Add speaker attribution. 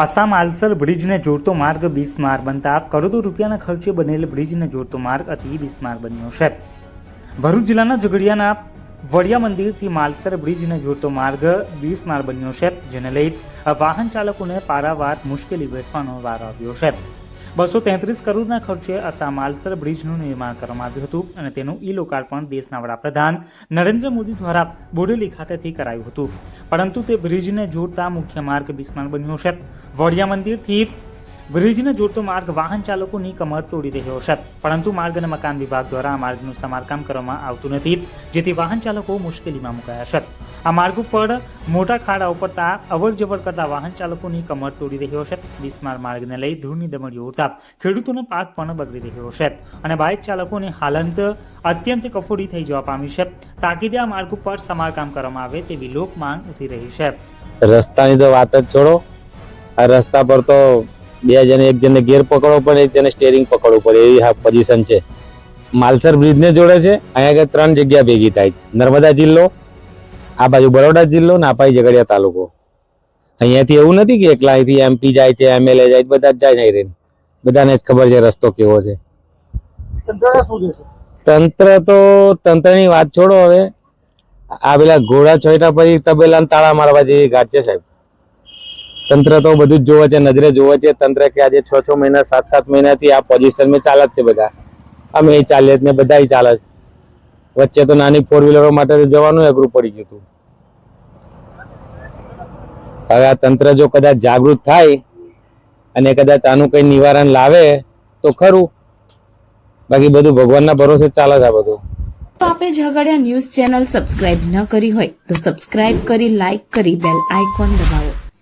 Speaker 1: આસામ આલસર બ્રિજને જોડતો માર્ગ બિસ્માર બનતા કરોડો રૂપિયાના ખર્ચે બનેલ બ્રિજને જોડતો માર્ગ અતિ બિસ્માર બન્યો છે. ભરૂચ જિલ્લાના ઝઘડિયાના વડિયા મંદિરથી માલસર બ્રિજને જોડતો માર્ગ બિસ્માર બન્યો છે, જેને લઈ વાહન ચાલકોને પારાવાર મુશ્કેલી વેઠવાનો વાર આવ્યો છે. બસો તેત્રીસ કરોડના ખર્ચે આસામ માલસર બ્રિજનું નિર્માણ કરવામાં આવ્યું હતું અને તેનું ઈ લોકાર્પણ દેશના વડાપ્રધાન નરેન્દ્ર મોદી દ્વારા બોડેલી ખાતેથી કરાયું હતું. પરંતુ તે બ્રિજને જોડતા મુખ્ય માર્ગ બિસ્માર બન્યો છે. વડિયા મંદિરથી બ્રિજને જોડતો માર્ગ વાહન ચાલકોની કમર તોડી રહ્યો છે. પરંતુ માર્ગ અને મકાન વિભાગ દ્વારા આ માર્ગનું સમારકામ કરવામાં આવતું નથી, જેથી વાહન ચાલકો મુશ્કેલીમાં મુકાયા છે. આ માર્ગ ઉપર મોટા ખાડા ઉપડતા અવર જવર કરતા વાહન ચાલકોની કમર તોડી રહ્યો છે. બિસ્માર માર્ગને લઈ ધૂળની દમડીઓ ઉડતા ખેડૂતોનો પાક પણ બગડી રહ્યો છે અને બાઇક ચાલકોની હાલત અત્યંત કફોડી થઈ જવા પામી છે. તાકીદે આ માર્ગ ઉપર સમારકામ કરવામાં આવે તેવી લોક માંગ ઉઠી રહી છે.
Speaker 2: રસ્તાની તો વાત જ છોડો. આ રસ્તા પર તો બે જણે એક જણને ગેર પકડવો પડે એક જણે સ્ટેરિંગ પકડવું પડે એવી હા પોઝિશન છે. માલસર બ્રિજને જોડે છે અહીંયા આગળ ત્રણ જગ્યા ભેગી થાય. નર્મદા જિલ્લો આ બાજુ બરોડા જિલ્લો ને આપાઈ ઝઘડિયા તાલુકો. અહીંયાથી એવું નથી કે એકલા અહીંથી એમપી જાય છે એમએલએ જાય છે, બધા જ જાય નહીં રહીને. બધાને જ ખબર છે રસ્તો કેવો છે. તંત્ર તો તંત્રની વાત છોડો હવે. આ પેલા ઘોડા છોડ્યા પછી તબેલા તાળા મારવા જેવી ઘાટ છે સાહેબ. તંત્ર તો બધું જ જોવે છે, નજરે જોવે છે. તંત્ર કે આજે છ છ મહિના સાત સાત મહિનાથી આ પોઝિશનમાં ચાલે જ છે બધા. અમે ચાલે જ ને બધા ચાલે જ વચ્ચે તો નાની ફોર વ્હીલરો માટે જવાનું અઘરું પડી ગયું હતું. હવે આ તંત્ર જો કદાચ જાગૃત થાય અને કદાચ આનું કઈ નિવારણ લાવે તો ખરું. બાકી બધું ભગવાનના ભરોસે ચાલે છે આ બધું.
Speaker 3: તો આપે ઝઘડિયા ન્યૂઝ ચેનલ સબસ્ક્રાઇબ ન કરી હોય તો સબસ્ક્રાઇબ કરી લાઇક કરી બેલ આઇકોન દબાવો.